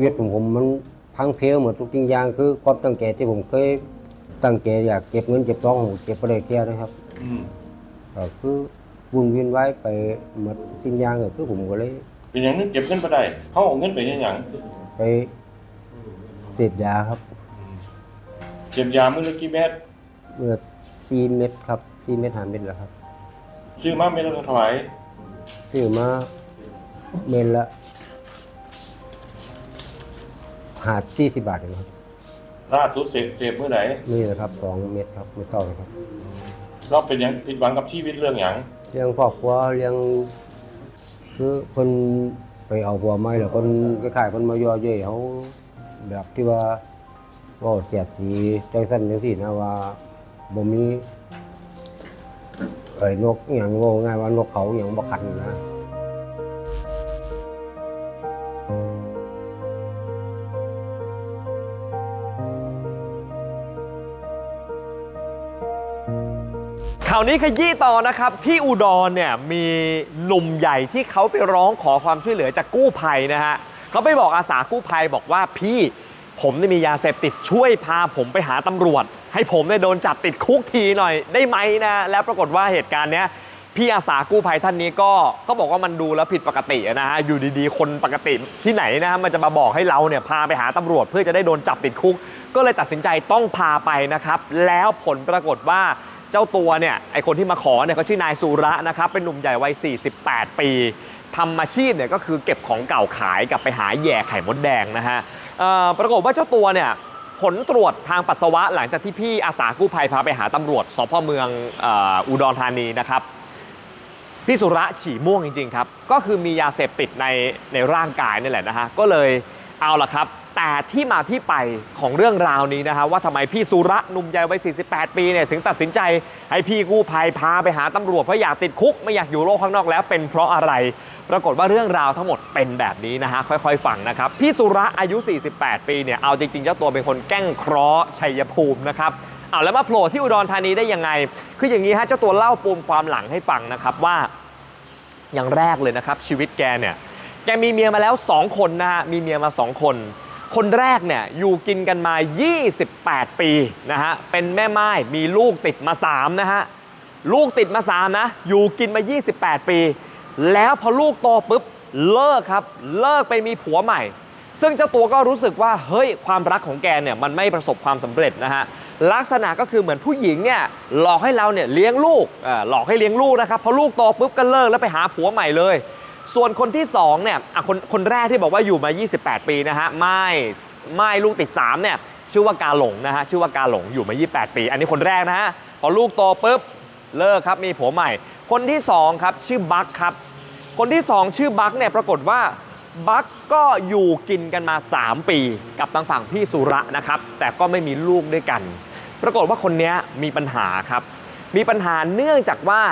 ชีวิตของผมมันพังเพลหมดทุกสิ่งอย่างคือความตั้งใจที่ผมเคยตั้งใจอยากเก็บเงินเก็บทองผมเก็บไปได้แค่นะครับอืมก็คือวุ่นเวียนไว้ไปหมดสิ่งอย่างก็คือผมก็เลย เป็นอย่างนึงเก็บเงินไปได้เขาเอาเงินไปยังหยังไปเสพยาครับเก็บยามื้อละกี่เม็ดเมื่อสี่เม็ดครับสี่เม็ดหาเม็ดแล้วครับ ซื้อมาเม็ดละเท่าไหร่ซื้อมาเม็ดละ หาสี่สิบบาทเองครับล่าสุดเสพเสพมื้อไหนนี่แหละครับสองเม็ดครับไม่ต้องเลยครับเราเป็นหยังผิดหวังกับชีวิตเรื่องหยังเลี้ยงครอบครัวเลี้ยงคือคนไปเอาบัวไม้แล้วคนคล้ายๆคนมาย่อเย่เขาแบบที่ว่าเว่าเสียดสีจังสั้นจังสี่นะว่าบ่มีไอ้นกอหย่างว่าง่ายว่านกเขาอหย่างบ่คันนะ ข่าวนี้ขยี้ต่อนะครับ ที่อุดรเนี่ยมีหนุ่มใหญ่ที่เขาไปร้องขอความช่วยเหลือจากกู้ภัยนะฮะเขาไปบอกอาสากู้ภัยบอกว่าพี่ผมเนี่ยมียาเสพติดช่วยพาผมไปหาตำรวจ ให้ผมเนี่ยโดนจับติดคุกทีหน่อยได้ไหมนะแล้วปรากฏว่าเหตุการณ์เนี้ยพี่อาสากู้ภัยท่านนี้ก็เขาบอกว่ามันดูแล้วผิดปกตินะฮะอยู่ดีๆ คนปกติที่ไหนนะฮะมันจะมาบอกให้เราเนี่ยพาไปหาตำรวจ เพื่อจะได้โดนจับติดคุก ก็เลยตัดสินใจต้องพาไปนะครับ แล้วผลปรากฏว่า เจ้าตัวเนี่ยไอคนที่มาขอเนี่ยเขาชื่อนายสุระนะครับเป็นหนุ่มใหญ่วัย 48 ปีทำอาชีพเนี่ยก็คือเก็บของเก่าขายกับไปหาแย่ไข่มดแดงนะฮะปรากฏว่าเจ้าตัวเนี่ยผลตรวจทางปัสสาวะหลังจากที่พี่อาสากู้ภัยพาไปหาตำรวจสพเมืองอออุดรธานีนะครับพี่สุระฉี่ม่วงจริงๆครับ ก็คือมียาเสพติดในในร่างกายนี่แหละนะฮะก็เลยเอาละครับ แต่ที่มาที่ไปของเรื่องราวนี้นะฮะว่าทำไมพี่สุระหนุ่มใหญ่วัย 48 ปีเนี่ยถึงตัดสินใจให้พี่กู้ภัยพาไปหาตำรวจเพราะอยากติดคุกไม่อยากอยู่โลกข้างนอกแล้วเป็นเพราะอะไร ปรากฏว่าเรื่องราวทั้งหมดเป็นแบบนี้นะฮะค่อยๆฟังนะครับพี่สุระอายุ 48 ปีเนี่ยเอาจริงๆเจ้าตัวเป็นคนแกล้งเคราะห์ชัยภูมินะครับเอาแล้วมาโผล่ที่อุดรธานีได้ยังไง คืออย่างนี้ฮะเจ้าตัวเล่าปูมความหลังให้ฟังนะครับว่าอย่างแรกเลยนะครับชีวิตแกเนี่ยแกมีเมียมาแล้ว 2 คนนะฮะมีเมียมา 2 คน คนแรกเนี่ยอยู่กินกันมา 28 ปีนะฮะ เป็นแม่ไม้มีลูกติดมา 3 นะฮะ ลูกติดมา 3 นะ อยู่กินมา 28 ปี แล้วพอลูกโตปุ๊บเลิกครับ เลิกไปมีผัวใหม่ ซึ่งเจ้าตัวก็รู้สึกว่าเฮ้ยความรักของแกเนี่ยมันไม่ประสบความสำเร็จนะฮะลักษณะก็คือเหมือนผู้หญิงเนี่ยหลอกให้เราเนี่ยเลี้ยงลูกอ่อหลอกให้เลี้ยงลูกนะครับพอลูกโตปุ๊บก็เลิกแล้วไปหาผัวใหม่เลย ส่วนคนที่2เนี่ยคนคนแรกที่บอกว่าอยู่มา 28 ปีนะฮะไม่ไม่ลูกติด3เนี่ยชื่อว่ากาหลงนะฮะชื่อว่ากาหลงอยู่มา 28 ปี อันนี้คนแรกนะฮะพอลูกโตปุ๊บเลิกครับมีผัวใหม่ คนที่2ครับชื่อบัคครับ คนที่ 2 ชื่อบัคเนี่ยปรากฏว่าบัคก็อยู่กินกันมา 3 ปี กับทางฝั่งพี่สุระนะครับ แต่ก็ไม่มีลูกด้วยกัน ปรากฏว่าคนนี้มีปัญหาครับ มีปัญหาเนื่องจากว่า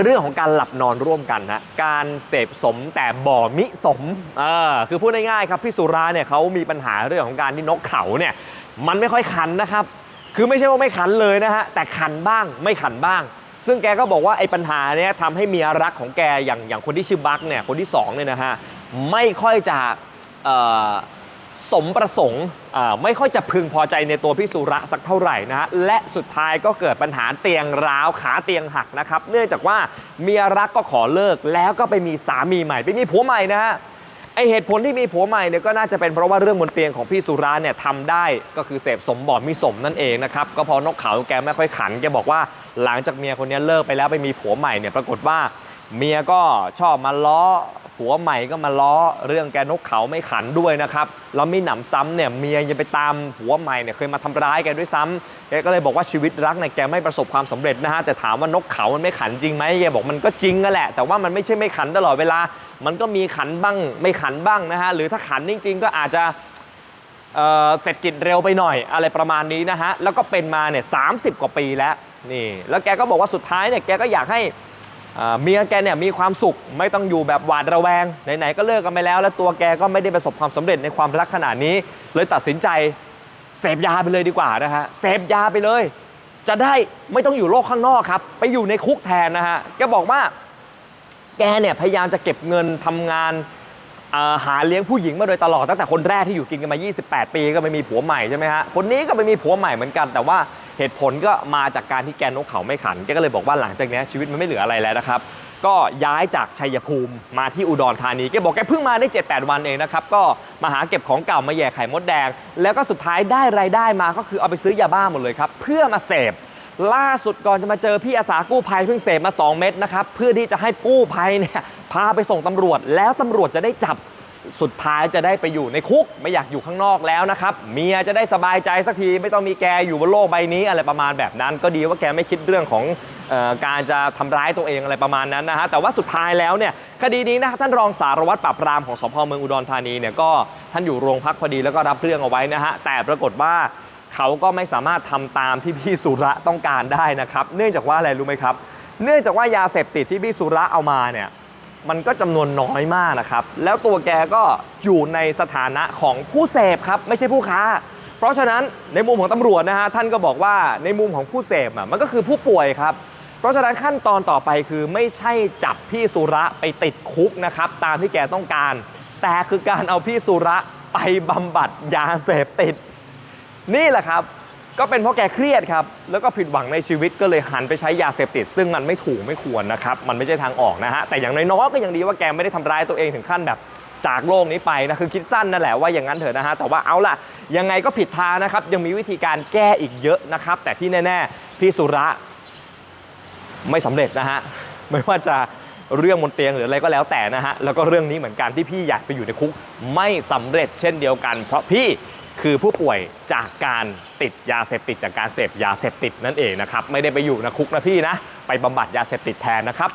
เรื่องของการหลับนอนร่วมกันนะการเสพสมแต่บ่อมิสมเออคือพูดง่ายๆครับพี่สุราเนี่ยเขามีปัญหาเรื่องของการที่นกเขาเนี่ยมันไม่ค่อยขันนะครับ คือไม่ใช่ว่าไม่ขันเลยนะฮะแต่ขันบ้างไม่ขันบ้าง ซึ่งแกก็บอกว่าไอ้ปัญหาเนี้ยทำให้เมียรักของแกอย่างอย่างคนที่ชื่อบักเนี่ยคนที่สองเนี่ยนะฮะไม่ค่อยจะเอ่อ สมประสงค์ไม่ค่อยจะพึงพอใจในตัวพี่สุระสักเท่าไหร่นะฮะและสุดท้ายก็เกิดปัญหาเตียงร้าวขาเตียงหักนะครับ เนื่องจากว่าเมียรักก็ขอเลิกแล้วก็ไปมีสามีใหม่ไปมีผัวใหม่นะฮะไอเหตุผลที่มีผัวใหม่เนี่ยก็น่าจะเป็นเพราะว่าเรื่องบนเตียงของพี่สุราเนี่ยทำได้ก็คือเสพสมบ่อมิสมนั่นเองนะครับก็เพอนกเขาแกไม่ค่อยขันแกบอกว่าหลังจากเมียคนนี้เลิกไปแล้วไปมีผัวใหม่เนี่ยปรากฏว่าเมียก็ชอบมาล้อ ผัวใหม่ก็มาล้อเรื่องแกนกเขาไม่ขันด้วยนะครับแล้วมีหนำซ้ำเนี่ยเมียยังไปตามผัวใหม่เนี่ยเคยมาทำร้ายแกด้วยซ้ำแกก็เลยบอกว่าชีวิตรักเนี่ยแกไม่ประสบความสำเร็จนะฮะแต่ถามว่านกเขามันไม่ขันจริงไหมแกบอกมันก็จริงนั่นแหละ แต่ว่ามันไม่ใช่ไม่ขันตลอดเวลา มันก็มีขันบ้างไม่ขันบ้างนะฮะหรือถ้าขันจริง ๆ ก็อาจจะเเสร็จกิจเร็วไปหน่อยอะไรประมาณนี้นะฮะแล้วก็เป็นมาเนี่ยสากว่าปีแล้วนี่แล้วแกก็บอกว่าสุดท้ายเนี่ยแกก็อยากให้ เมียแกเนี่ยมีความสุขไม่ต้องอยู่แบบหวาดระแวงไหนๆก็เลิกกันไปแล้ว แล้วตัวแกก็ไม่ได้ประสบความสำเร็จในความรักขนาดนี้ เลยตัดสินใจเสพยาไปเลยดีกว่านะฮะเสพยาไปเลย จะได้ไม่ต้องอยู่โลกข้างนอกครับ ไปอยู่ในคุกแทนนะฮะแกบอกว่า แกเนี่ยพยายามจะเก็บเงินทำงานาหาเลี้ยงผู้หญิงมาโดยตลอดตั้งแต่คนแรกที่อยู่กินกันมา 28 ปีก็ไม่มีผัวใหม่ใช่ไหมฮะคนนี้ก็ไม่มีผัวใหม่เหมือนกันแต่ว่า เหตุผลก็มาจากการที่แกนกเขาไม่ขันแกก็เลยบอกว่าหลังจากนี้ชีวิตมันไม่เหลืออะไรแล้วนะครับก็ย้ายจากชัยภูมิมาที่อุดรธานีแกบอกแกเพิ่งมาได้ 7-8 วันเองนะครับ ก็มาหาเก็บของเก่ามาแย่ไข่มดแดง แล้วก็สุดท้ายได้รายได้มาก็คือเอาไปซื้อยาบ้าหมดเลยครับ เพื่อมาเสพ ล่าสุดก่อนจะมาเจอพี่อาสากู้ภัยเพิ่งเสพมา 2 เม็ดนะครับ เพื่อที่จะให้กู้ภัยเนี่ยพาไปส่งตำรวจแล้วตำรวจจะได้จับ สุดท้ายจะได้ไปอยู่ในคุกไม่อยากอยู่ข้างนอกแล้วนะครับเมียจะได้สบายใจสักทีไม่ต้องมีแกอยู่บนโลกใบนี้อะไรประมาณแบบนั้น ก็ดีว่าแกไม่คิดเรื่องของออการจะทำร้ายตัวเองอะไรประมาณนั้นนะฮะแต่ว่าสุดท้ายแล้วเนี่ยคดีนี้นะท่านรองสารวัตรปราบปรามของสพเมืองอุดรธานีเนี่ยก็ท่านอยู่โรงพักพอดีแล้วก็รับเรื่องเอาไว้นะฮะแต่ปรากฏว่าเขาก็ไม่สามารถทำตามที่พี่สุระต้องการได้นะครับ เนื่องจากว่าอะไรรู้ไหมครับ เนื่องจากว่ายาเสพติดที่พี่สุระเอามาเนี่ย มันก็จำนวนน้อยมากนะครับ แล้วตัวแกก็อยู่ในสถานะของผู้เสพครับ ไม่ใช่ผู้ค้า เพราะฉะนั้นในมุมของตำรวจนะฮะท่านก็บอกว่าในมุมของผู้เสพอะมันก็คือผู้ป่วยครับ เพราะฉะนั้นขั้นตอนต่อไปคือไม่ใช่จับพี่สุระไปติดคุกนะครับตามที่แกต้องการ แต่คือการเอาพี่สุระไปบำบัดยาเสพติด นี่แหละครับ ก็เป็นเพราะแกเครียดครับ แล้วก็ผิดหวังในชีวิตก็เลยหันไปใช้ยาเสพติด ซึ่งมันไม่ถูกไม่ควรนะครับ มันไม่ใช่ทางออกนะฮะ แต่อย่างน้อยๆก็ยังดีว่าแกไม่ได้ทำร้ายตัวเองถึงขั้นแบบจากโลกนี้ไปนะ คือคิดสั้นนั่นแหละว่าอย่างนั้นเถอะนะฮะ แต่ว่าเอาล่ะ ยังไงก็ผิดทางนะครับ ยังมีวิธีการแก้อีกเยอะนะครับ แต่ที่แน่ๆ พี่สุระไม่สำเร็จนะฮะ ไม่ว่าจะเรื่องบนเตียงหรืออะไรก็แล้วแต่นะฮะ แล้วก็เรื่องนี้เหมือนกันที่พี่อยากไปอยู่ในคุกไม่สำเร็จเช่นเดียวกัน เพราะพี่ คือผู้ป่วยจากการติดยาเสพติดจากการเสพยาเสพติดนั่นเองนะครับไม่ได้ไปอยู่ในคุกนะพี่นะ ไปบำบัดยาเสพติดแทนนะครับ